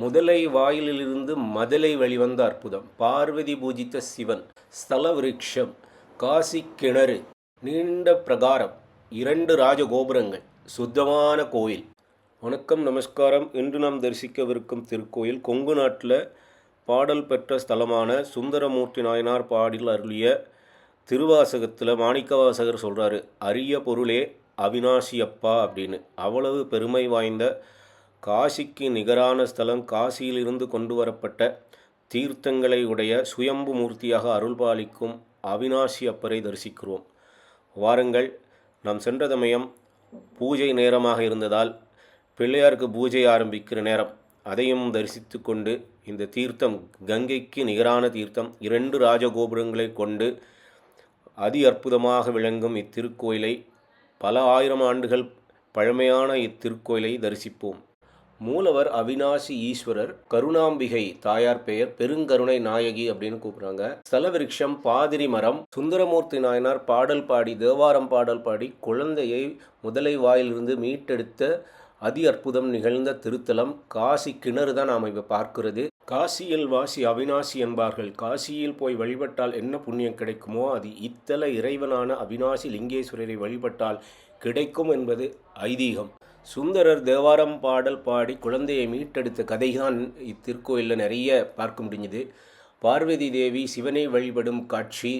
முதலை வாயிலிலிருந்து மதலை வழிவந்த அற்புதம். பார்வதி பூஜித்த சிவன் ஸ்தல விருட்சம் காசி கிணறு நீண்ட பிரகாரம் இரண்டு ராஜகோபுரங்கள் சுத்தமான கோயில். வணக்கம் நமஸ்காரம். இன்று நாம் தரிசிக்கவிருக்கும் திருக்கோயில் கொங்கு நாட்டில் பாடல் பெற்ற ஸ்தலமான சுந்தரமூர்த்தி நாயனார் பாடில் அருளிய திருவாசகத்தில் மாணிக்கவாசகர் சொல்கிறாரு அரிய பொருளே அவினாசியப்பா அப்படின்னு. அவ்வளவு பெருமை வாய்ந்த காசிக்கு நிகரான ஸ்தலம் காசியிலிருந்து கொண்டு வரப்பட்ட தீர்த்தங்களை உடைய சுயம்பு மூர்த்தியாக அருள்பாலிக்கும் அவினாசி அப்பரை தரிசிக்கிறோம். வாருங்கள் நாம் சென்ற சமயம் பூஜை நேரமாக இருந்ததால் பிள்ளையாருக்கு பூஜை ஆரம்பிக்கிற நேரம். அதையும் தரிசித்து கொண்டு இந்த தீர்த்தம் கங்கைக்கு நிகரான தீர்த்தம் இரண்டு ராஜகோபுரங்களை கொண்டு அதி அற்புதமாக விளங்கும் இத்திருக்கோயிலை பல ஆயிரம் ஆண்டுகள் பழமையான இத்திருக்கோயிலை தரிசிப்போம். மூலவர் அவினாசி ஈஸ்வரர் கருணாம்பிகை தாயார் பெயர் பெருங்கருணை நாயகி அப்படின்னு கூப்பிடுறாங்க. ஸ்தல விருட்சம் பாதிரி மரம் சுந்தரமூர்த்தி நாயனார் பாடல் பாடி தேவாரம் பாடல் பாடி குழந்தையை முதலை வாயிலிருந்து மீட்டெடுத்த அதி அற்புதம் நிகழ்ந்த திருத்தலம் காசி கிணறு தான் நாம் இப்போ பார்க்கிறது. காசியில் வாசி அவினாசி என்பார்கள். காசியில் போய் வழிபட்டால் என்ன புண்ணியம் கிடைக்குமோ அது இத்தல இறைவனான அவினாசி லிங்கேஸ்வரரை வழிபட்டால் கிடைக்கும் என்பது ஐதீகம். சுந்தரர் தேவாரம் பாடல் பாடி குழந்தையை மீட்டெடுத்த கதைதான் இத்திருக்கோயிலில் நிறைய பார்க்க முடிஞ்சுது. பார்வதி தேவி சிவனை வழிபடும் காட்சி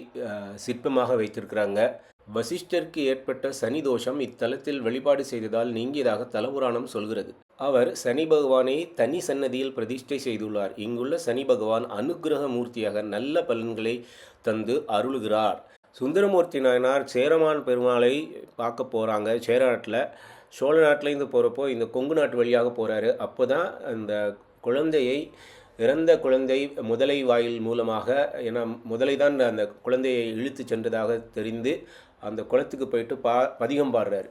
சிற்பமாக வைத்திருக்கிறாங்க. வசிஷ்டருக்கு ஏற்பட்ட சனி தோஷம் இத்தலத்தில் வழிபாடு செய்ததால் நீங்கியதாக தலபுராணம் சொல்கிறது. அவர் சனி பகவானை தனி சன்னதியில் பிரதிஷ்டை செய்துள்ளார். இங்குள்ள சனி பகவான் அனுக்கிரக மூர்த்தியாக நல்ல பலன்களை தந்து அருளுகிறார். சுந்தரமூர்த்தி நாயனார் சேரமான் பெருமாளை பார்க்க போகிறாங்க சேரநாட்டில் சோழ நாட்டிலேருந்து போகிறப்போ இந்த கொங்கு நாட்டு வழியாக போகிறாரு அப்போ தான் அந்த குழந்தையை இறந்த குழந்தை முதலை வாயில் மூலமாக ஏன்னா முதலை தான் அந்த குழந்தையை இழுத்து சென்றதாக தெரிந்து அந்த குளத்துக்கு போயிட்டு பா பதிகம் பாடுறாரு.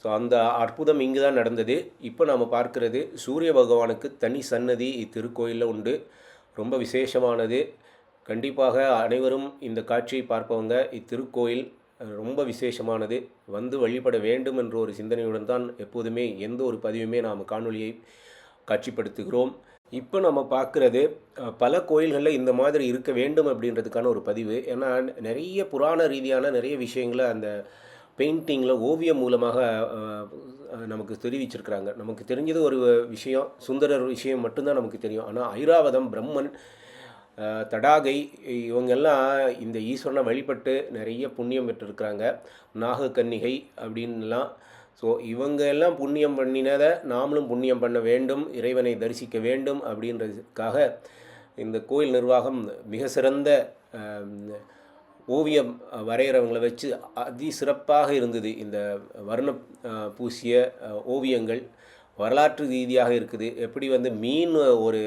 ஸோ அந்த அற்புதம் இங்கு தான் நடந்தது. இப்போ நாம் பார்க்கிறது சூரிய பகவானுக்கு தனி சன்னதி இத்திருக்கோயிலில் உண்டு. ரொம்ப விசேஷமானது. கண்டிப்பாக அனைவரும் இந்த காட்சியை பார்ப்பவங்க இத்திருக்கோயில் ரொம்ப விசேஷமானது. வந்து வழிபட வேண்டும் என்ற ஒரு சிந்தனையுடன் தான் எப்போதுமே எந்த ஒரு பதிவுமே நாம் காணொலியை காட்சிப்படுத்துகிறோம். இப்போ நம்ம பார்க்குறது பல கோயில்களில் இந்த மாதிரி இருக்க வேண்டும் அப்படின்றதுக்கான ஒரு பதிவு. ஏன்னா நிறைய புராண ரீதியான நிறைய விஷயங்களை அந்த பெயிண்டிங்கில் ஓவியம் மூலமாக நமக்கு தெரிவிச்சிருக்கிறாங்க. நமக்கு தெரிஞ்சது ஒரு விஷயம் சுந்தரர் விஷயம் மட்டும்தான் நமக்கு தெரியும். ஆனால் ஐராவதம் பிரம்மன் தடாகை இவங்கெல்லாம் இந்த ஈஸ்வரனை வழிபட்டு நிறைய புண்ணியம் பெற்றிருக்கிறாங்க. நாகக்கன்னிகை அப்படின்லாம் ஸோ இவங்க எல்லாம் புண்ணியம் பண்ணினதை நாமளும் புண்ணியம் பண்ண வேண்டும் இறைவனை தரிசிக்க வேண்டும் அப்படின்றதுக்காக இந்த கோயில் நிர்வாகம் மிக சிறந்த ஓவியம் வரைகிறவங்களை வச்சு அதி சிறப்பாக இருந்தது. இந்த வர்ண பூசிய ஓவியங்கள் வரலாற்று ரீதியாக இருக்குது. எப்படி வந்து மீன் ஒரு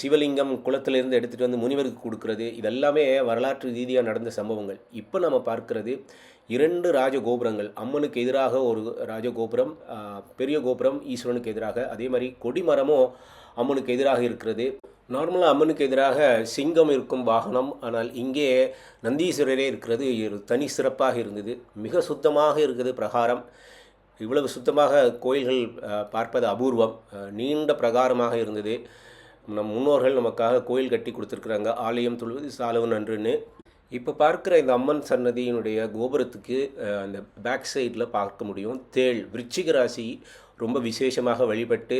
சிவலிங்கம் குளத்திலிருந்து எடுத்துகிட்டு வந்து முனிவருக்கு கொடுக்கறது இதெல்லாமே வரலாற்று ரீதியாக நடந்த சம்பவங்கள். இப்போ நம்ம பார்க்கறது இரண்டு ராஜகோபுரங்கள். அம்மனுக்கு எதிராக ஒரு ராஜகோபுரம் பெரிய கோபுரம் ஈஸ்வரனுக்கு எதிராக. அதே மாதிரி கொடிமரமும் அம்மனுக்கு எதிராக இருக்கிறது. நார்மலாக அம்மனுக்கு எதிராக சிங்கம் இருக்கும் வாகனம் ஆனால் இங்கே நந்தீஸ்வரரே இருக்கிறது. ஒரு தனி சிறப்பாக இருந்தது. மிக சுத்தமாக இருக்குது பிரகாரம். இவ்வளவு சுத்தமாக கோயில்கள் பார்ப்பது அபூர்வம். நீண்ட பிரகாரமாக இருந்தது. நம் முன்னோர்கள் நமக்காக கோயில் கட்டி கொடுத்துருக்குறாங்க. ஆலயம் தொழுவது சாலவு நன்றுன்னு. இப்போ பார்க்குற இந்த அம்மன் சன்னதியினுடைய கோபுரத்துக்கு அந்த பேக் சைடில் பார்க்க முடியும். தேள் விருச்சிக ராசி ரொம்ப விசேஷமாக வழிபட்டு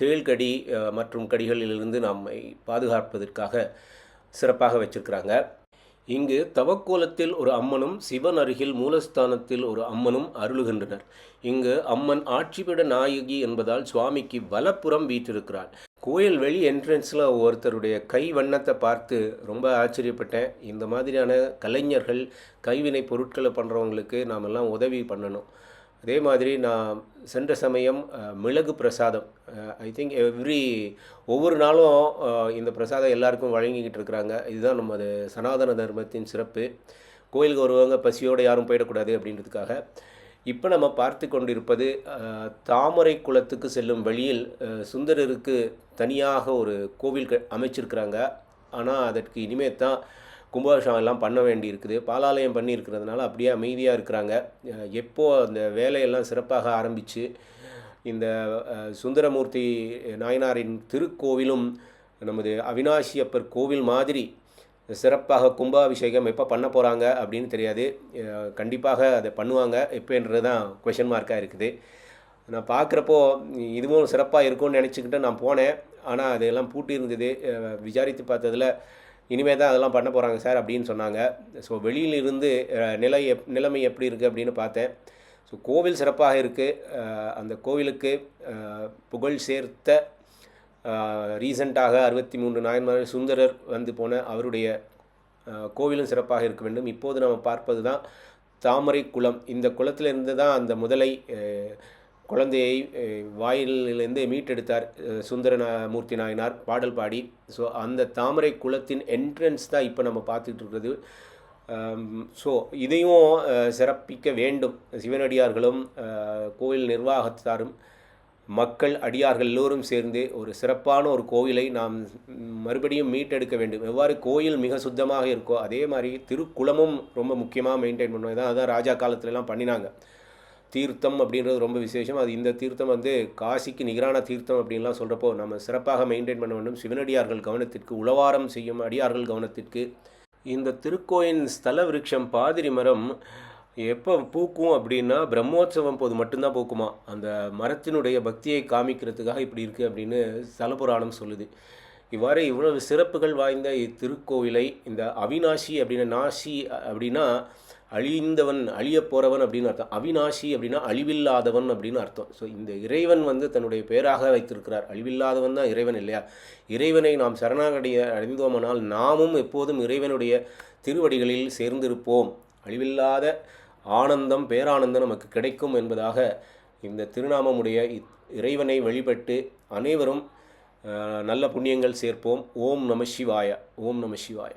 தேள் கடி மற்றும் கடிகளிலிருந்து நம்மை பாதுகாப்பதற்காக சிறப்பாக வச்சிருக்கிறாங்க. இங்கு தவக்கோலத்தில் ஒரு அம்மனும் சிவன் அருகில் மூலஸ்தானத்தில் ஒரு அம்மனும் அருளுகின்றனர். இங்கு அம்மன் ஆட்சிபிட நாயகி என்பதால் சுவாமிக்கு வலப்புறம் வீற்றிருக்கிறாள். கோயில் வெளி என்ட்ரன்ஸில் ஒருத்தருடைய கை வண்ணத்தை பார்த்து ரொம்ப ஆச்சரியப்பட்டேன். இந்த மாதிரியான கலைஞர்கள் கைவினை பொருட்களை பண்ணுறவங்களுக்கு நாம் எல்லாம் உதவி பண்ணணும். அதே மாதிரி நான் சென்ற சமயம் மிளகு பிரசாதம் ஐ திங்க் எவ்ரி ஒவ்வொரு நாளும் இந்த பிரசாதம் எல்லாருக்கும் வழங்கிக்கிட்டு இருக்கிறாங்க. இதுதான் நமது சனாதன தர்மத்தின் சிறப்பு. கோயிலுக்கு வருவாங்க பசியோடு யாரும் போயிடக்கூடாது அப்படின்றதுக்காக. இப்போ நம்ம பார்த்து கொண்டிருப்பது தாமரை குளத்துக்கு செல்லும் வழியில் சுந்தரருக்கு தனியாக ஒரு கோவில் அமைச்சிருக்கிறாங்க. ஆனால் அதற்கு இனிமேல் தான் கும்பாபிஷேகம் எல்லாம் பண்ண வேண்டி இருக்குது பாலாலயம் பண்ணியிருக்கிறதுனால அப்படியே அமைதியாக இருக்கிறாங்க. எப்போது அந்த வேலையெல்லாம் சிறப்பாக ஆரம்பித்து இந்த சுந்தரமூர்த்தி நாயனாரின் திருக்கோவிலும் நமது அவினாஷியப்பர் கோவில் மாதிரி சிறப்பாக கும்பாபிஷேகம் எப்போ பண்ண போகிறாங்க அப்படின்னு தெரியாது. கண்டிப்பாக அதை பண்ணுவாங்க. எப்போன்றது தான் கொஷின் மார்க்காக இருக்குது. நான் பார்க்குறப்போ இதுவும் சிறப்பாக இருக்கும்னு நினச்சிக்கிட்டு நான் போனேன். ஆனால் அதெல்லாம் பூட்டி இருந்தது. விசாரித்து பார்த்ததுல இனிமேல் தான் அதெல்லாம் பண்ண போகிறாங்க சார் அப்படின்னு சொன்னாங்க. ஸோ வெளியில் இருந்து நிலை எப் நிலைமை எப்படி இருக்குது அப்படின்னு பார்த்தேன். ஸோ கோவில் சிறப்பாக இருக்குது அந்த கோவிலுக்கு புகழ் சேர்த்த ரீசண்டாக அறுபத்தி மூன்று நாயன்மார்கள் சுந்தரர் வந்து போன அவருடைய கோவிலும் சிறப்பாக இருக்க வேண்டும். இப்போது நம்ம பார்ப்பது தான் தாமரை குளம். இந்த குளத்திலிருந்து தான் அந்த முதலை குழந்தையை அஹ், வாயிலிருந்து மீட்டெடுத்தார் சுந்தரநா சுந்தர மூர்த்தி நாயனார் பாடல் பாடி ஸோ அந்த தாமரை குளத்தின் என்ட்ரன்ஸ் தான் இப்போ நம்ம பார்த்துட்டு இருக்கிறது ஸோ இதையும் சிறப்பிக்க வேண்டும். சிவனடியார்களும் கோவில் நிர்வாகத்தாரும் மக்கள் அடியார்கள் எல்லோரும் சேர்ந்து ஒரு சிறப்பான ஒரு கோவிலை நாம் மறுபடியும் மீட்டெடுக்க வேண்டும். எவ்வாறு கோயில் மிக சுத்தமாக இருக்கோ அதே மாதிரி திருக்குளமும் ரொம்ப முக்கியமாக மெயின்டைன் பண்ணுவோம் இதான் அதான் ராஜா காலத்துலலாம் பண்ணினாங்க. தீர்த்தம் அப்படின்றது ரொம்ப விசேஷம். அது இந்த தீர்த்தம் வந்து காசிக்கு நிகரான தீர்த்தம் அப்படின்லாம் சொல்கிறப்போ நம்ம சிறப்பாக மெயின்டைன் பண்ண வேண்டும். சிவனடியார்கள் கவனத்திற்கு உளவாரம் செய்யும் அடியார்கள் கவனத்திற்கு. இந்த திருக்கோயின் ஸ்தல விருட்சம் பாதிரி மரம் எப்போ பூக்கும் அப்படின்னா பிரம்மோற்சவம் போது மட்டும்தான் பூக்குமா? அந்த மரத்தினுடைய பக்தியை காமிக்கிறதுக்காக இப்படி இருக்குது அப்படின்னு சலபுராணம் சொல்லுது. இவ்வாறு இவ்வளவு சிறப்புகள் வாய்ந்த இத்திருக்கோவிலை இந்த அவிநாசி அப்படின்னா நாசி அப்படின்னா அழிந்தவன் அழியப் போகிறவன் அப்படின்னு அர்த்தம். அவிநாசி அப்படின்னா அழிவில்லாதவன் அப்படின்னு அர்த்தம். ஸோ இந்த இறைவன் வந்து தன்னுடைய பேராக வைத்திருக்கிறார். அழிவில்லாதவன் தான் இறைவன் இல்லையா? இறைவனை நாம் சரணாகடைய அடைந்தோமானால் நாமும் எப்போதும் இறைவனுடைய திருவடிகளில் சேர்ந்திருப்போம். அழிவில்லாத ஆனந்தம் பேரானந்தம் நமக்கு கிடைக்கும் என்பதாக இந்த திருநாமமுடைய இறைவனை வழிபட்டு அனைவரும் நல்ல புண்ணியங்கள் சேர்ப்போம். ஓம் நம சிவாய ஓம் நம சிவாய.